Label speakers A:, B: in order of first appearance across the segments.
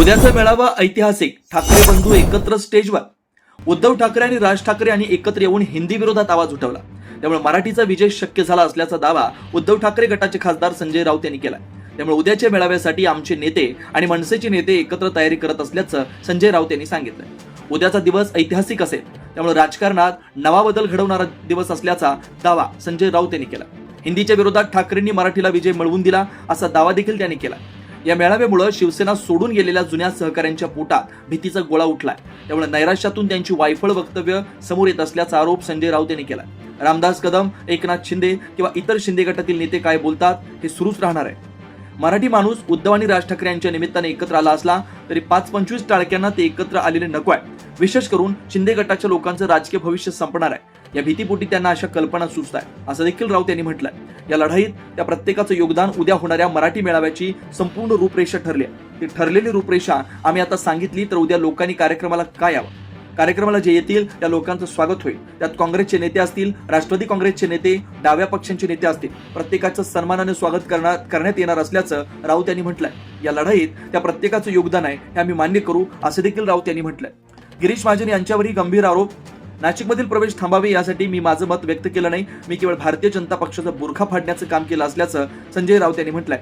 A: उद्याचा मेळावा ऐतिहासिक. ठाकरे बंधू एकत्र स्टेजवर. उद्धव ठाकरे आणि राज ठाकरे यांनी एकत्र येऊन हिंदी विरोधात आवाज उठवला. त्यामुळे मराठीचा विजय शक्य झाला असल्याचा दावा उद्धव ठाकरे गटाचे खासदार संजय राऊत यांनी केला त्यामुळे उद्याच्या मेळाव्यासाठी आमचे नेते आणि मनसेचे नेते एकत्र तयारी करत असल्याचं संजय राऊत यांनी सांगितलं उद्याचा दिवस ऐतिहासिक असेल. त्यामुळे राजकारणात नवा बदल घडवणारा दिवस असल्याचा दावा संजय राऊत यांनी केला हिंदीच्या विरोधात ठाकरेंनी मराठीला विजय मिळवून दिला असा दावा देखील त्यांनी केला या मेळाव्यामुळे शिवसेना सोडून गेलेल्या जुन्या सहकाऱ्यांच्या पोटात भीतीचा गोळा उठलाय. त्यामुळे नैराश्यातून त्यांची वायफळ वक्तव्य समोर येत असल्याचा आरोप संजय राऊत यांनी केला रामदास कदम एकनाथ शिंदे किंवा इतर शिंदे गटातील नेते काय बोलतात हे सुरूच राहणार आहे. मराठी माणूस उद्धव आणि राज ठाकरे यांच्या निमित्ताने एकत्र आला असला तरी पाच पंचवीस टाळक्यांना ते एकत्र आलेले नको आहे. विशेष करून शिंदे गटाच्या लोकांचं राजकीय भविष्य संपणार आहे. या भीतीपोटी त्यांना अशा कल्पना सुचत आहे असं देखील राऊत यांनी म्हटलंय. या लढाईत त्या प्रत्येकाचं योगदान उद्या होणाऱ्या मराठी मेळाव्याची संपूर्ण रूपरेषा ठरली आहे. ती ठरलेली रूपरेषा आम्ही आता सांगितली तर उद्या लोकांनी कार्यक्रमाला काय यावं? कार्यक्रमाला जे येतील त्या लोकांचं स्वागत होईल. त्यात काँग्रेसचे नेते असतील राष्ट्रवादी काँग्रेसचे नेते डाव्या पक्षांचे नेते असतील. प्रत्येकाचं सन्मानाने स्वागत करण्यात करण्यात येणार असल्याचं राऊत यांनी म्हटलंय. या लढाईत त्या प्रत्येकाचं योगदान आहे हे आम्ही मान्य करू असं देखील राऊत यांनी म्हटलंय. गिरीश महाजन यांच्यावरही गंभीर आरोप. नाशिकमधील प्रवेश थांबावे यासाठी मी माझं मत व्यक्त केलं नाही. मी केवळ भारतीय जनता पक्षाचा बुरखा फाडण्याचं काम केलं असल्याचं संजय राऊत यांनी म्हटलंय.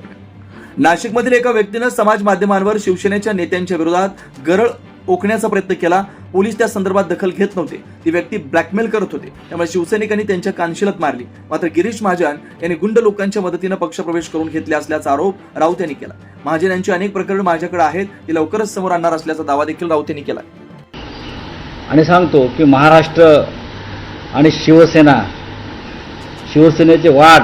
A: नाशिकमधील एका व्यक्तीनं समाज माध्यमांवर शिवसेनेच्या नेत्यांच्या विरोधात गरळ ओकण्याचा प्रयत्न केला. पोलीस त्या संदर्भात दखल घेत नव्हते. ती व्यक्ती ब्लॅकमेल करत होते. त्यामुळे शिवसैनिकांनी त्यांच्या कानशिलत मारली. मात्र गिरीश महाजन यांनी गुंड लोकांच्या मदतीनं पक्षप्रवेश करून घेतले असल्याचा आरोप राऊत यांनी केला. महाजन यांची अनेक प्रकरणं माझ्याकडे आहेत. ती लवकरच समोर आणणार असल्याचा दावा देखील राऊत यांनी केला.
B: आणि सांगतो की महाराष्ट्र आणि शिवसेना शिवसेनेचे वाट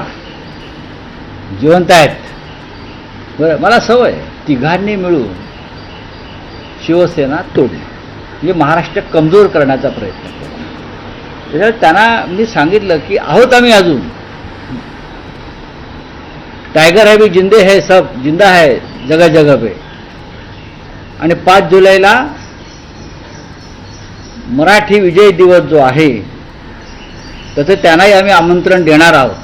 B: जिवंत आहेत. बरं मला सवय तिघांनी मिळून शिवसेना तोडली. म्हणजे महाराष्ट्र कमजोर करण्याचा प्रयत्न केला. त्याच्यामुळे त्यांना मी सांगितलं की आहोत आम्ही अजून. टायगर है भी जिंदे है सब जिंदा है जगह जगह पे. आणि पाच जुलैला मराठी विजय दिवस जो आहे त्याचं त्यांनाही आम्ही आमंत्रण देणार आहोत.